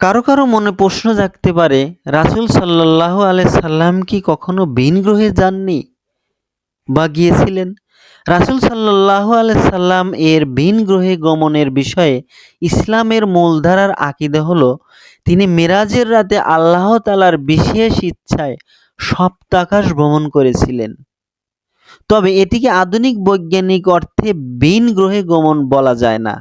কারও কারও মনে প্রশ্ন জাগতে পারে, রাসূল আলাইহি সাল্লাম কি কখনো ভিন গ্রহে যাননি বা গিয়েছিলেন? রাসূল আলাইহি সাল্লাম এর ভিন গ্রহে গমনের বিষয়ে ইসলামের মূলধারার আকীদা হল, তিনি মেরাজের রাতে আল্লাহ তাআলার বিশেষ ইচ্ছায় সপ্তাকাশ ভ্রমণ করেছিলেন। তবে এটিকে আধুনিক বৈজ্ঞানিক অর্থে ভিন গ্রহে গমন বলা যায় না।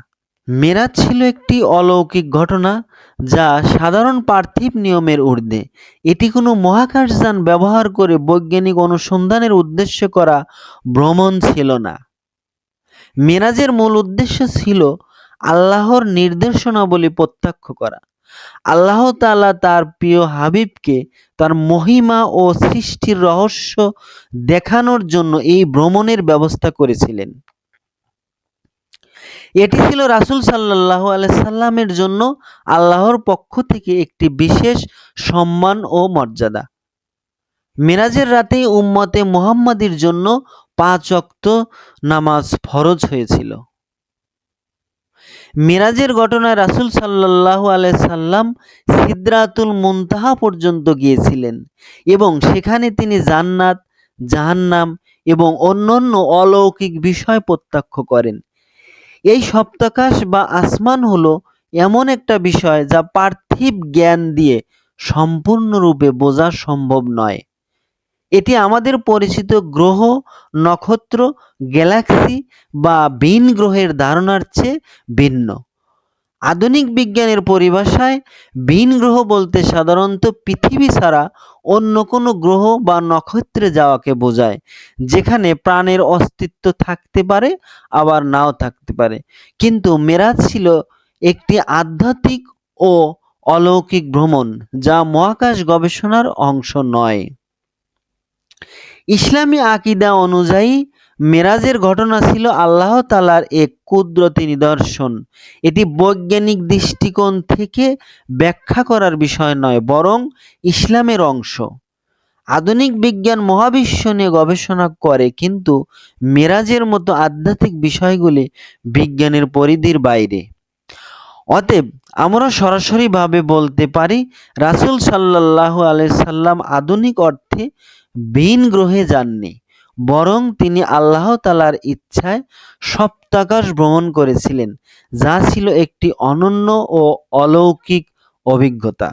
মেরাজ ছিল একটি অলৌকিক ঘটনা যা সাধারণ পার্থিব নিয়মের ঊর্ধ্বে। এটি কোনো মহাকাশযান ব্যবহার করে বৈজ্ঞানিক অনুসন্ধানের উদ্দেশ্যে করা ভ্রমণ ছিল না। মেরাজের মূল উদ্দেশ্য ছিল আল্লাহর নির্দেশনাবলী প্রত্যক্ষ করা। আল্লাহ তালা তার প্রিয় হাবিবকে তার মহিমা ও সৃষ্টির রহস্য দেখানোর জন্য এই ভ্রমণের ব্যবস্থা করেছিলেন। এটি ছিল রাসুল আলাইহি সাল্লামের জন্য আল্লাহর পক্ষ থেকে একটি বিশেষ সম্মান ও মর্যাদা। মেরাজের রাতেই উম্মতে মুহাম্মাদির জন্য পাঁচ অক্ত নামাজ ফরজ হয়েছিল। মেরাজের ঘটনায় রাসূল আলাইহি সাল্লাম সিদরাতুল মুনতাহা পর্যন্ত গিয়েছিলেন এবং সেখানে তিনি জান্নাত, জাহান্নাম এবং অন্যান্য অলৌকিক বিষয় প্রত্যক্ষ করেন। এই সপ্তাকাশ বা আসমান হলো এমন একটা বিষয় যা পার্থিব জ্ঞান দিয়ে সম্পূর্ণরূপে বোঝা সম্ভব নয়। এটি আমাদের পরিচিত গ্রহ, নক্ষত্র, গ্যালাক্সি বা ভিন গ্রহের ধারণার চেয়ে ভিন্ন। আধুনিক বিজ্ঞানের পরিভাষায় ভিন গ্রহ বলতে সাধারণত পৃথিবী ছাড়া অন্য কোনো গ্রহ বা নক্ষত্রে যাওয়াকে বোঝায়, যেখানে প্রাণের অস্তিত্ব থাকতে পারে, আবার নাও থাকতে পারে। কিন্তু মেরাজ ছিল একটি আধ্যাত্মিক ও অলৌকিক ভ্রমণ, যা মহাকাশ গবেষণার অংশ নয়। ইসলামী আকিদা অনুযায়ী মেরাজের ঘটনা ছিল আল্লাহ তালার এক কুদরতি নিদর্শন। এটি বৈজ্ঞানিক দৃষ্টিকোণ থেকে ব্যাখ্যা করার বিষয় নয়, বরং ইসলামের অংশ। আধুনিক বিজ্ঞান মহাবিশ্ব নিয়ে গবেষণা করে, কিন্তু মেরাজের মতো আধ্যাত্মিক বিষয়গুলি বিজ্ঞানের পরিধির বাইরে। অতএব, আমরা সরাসরিভাবে বলতে পারি, রাসুল সাল্লাহ সাল্লাম আধুনিক অর্থে ভিন গ্রহে যাননি। বরং তিনি আল্লাহ তালার ইচ্ছায় সপ্তাকাশ ভ্রমণ করেছিলেন, যা ছিল একটি অনন্য ও অলৌকিক অভিজ্ঞতা।